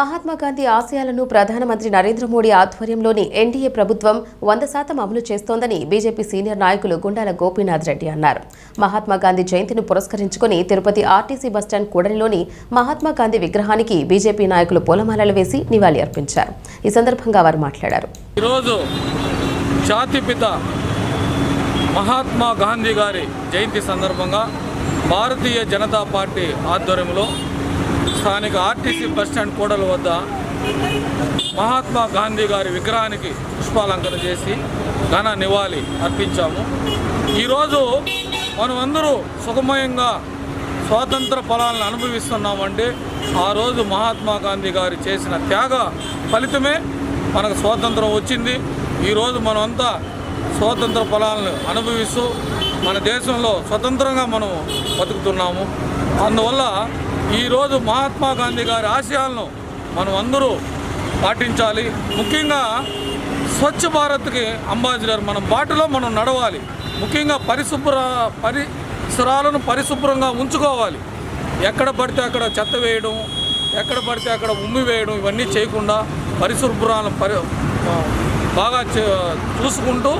మహాత్మా గాంధీ ఆశయాలను ప్రధానమంత్రి నరేంద్ర మోడీ ఆధ్వర్యంలోని ఎన్డీఏ ప్రభుత్వం వంద శాతం అమలు చేస్తోందని బీజేపీ సీనియర్ నాయకులు గుండాల గోపీనాథ్ రెడ్డి అన్నారు. మహాత్మా గాంధీ జయంతిని పురస్కరించుకుని తిరుపతి ఆర్టీసీ బస్టాండ్ కూడలిలోని మహాత్మా గాంధీ విగ్రహానికి బీజేపీ నాయకులు పూలమాలలు వేసి నివాళి అర్పించారు. ఈ సందర్భంగా వారు మాట్లాడారు. ఈరోజు జాతిపిత మహాత్మా గాంధీ గారి జయంతి సందర్భంగా భారతీయ జనతా పార్టీ ఆధ్వర్యంలో స్థానిక ఆర్టీసీ బస్టాండ్ కూడల వద్ద మహాత్మా గాంధీ గారి విగ్రహానికి పుష్పాలంకరణ చేసి ఘన నివాళి అర్పించాము. ఈరోజు మనమందరూ సుఖమయంగా స్వాతంత్ర ఫలాలను అనుభవిస్తున్నామంటే ఆ రోజు మహాత్మా గాంధీ గారు చేసిన త్యాగ ఫలితమే మనకు స్వాతంత్రం వచ్చింది. ఈరోజు మనమంతా స్వాతంత్ర ఫలాలను అనుభవిస్తూ మన దేశంలో స్వతంత్రంగా మనం బతుకుతున్నాము. అందువల్ల ఈరోజు మహాత్మా గాంధీ గారి ఆశయాలను మనం అందరూ పాటించాలి. ముఖ్యంగా స్వచ్ఛ భారత్కి అంబాసిడర్ మనం బాటలో మనం నడవాలి. ముఖ్యంగా పరిశుభ్ర పరిసరాలను పరిశుభ్రంగా ఉంచుకోవాలి. ఎక్కడ పడితే అక్కడ చెత్త వేయడం ఎక్కడ పడితే అక్కడ ఉమ్మి వేయడం ఇవన్నీ చేయకుండా పరిశుభ్రాలను పరి బాగా చే- చూసుకుంటూ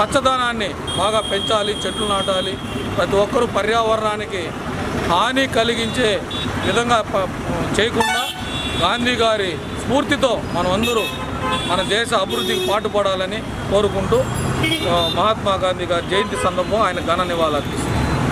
పచ్చదనాన్ని బాగా పెంచాలి చెట్లు నాటాలి. ప్రతి ఒక్కరూ పర్యావరణానికి హాని కలిగించే విధంగా చేయకుండా గాంధీ గారి స్ఫూర్తితో మనమందరూ మన దేశ అభివృద్ధికి పాటుపడాలని కోరుకుంటూ మహాత్మా గాంధీ గారి జయంతి సందర్భం ఆయన ఘన నివాళులు అర్పిస్తున్నాం.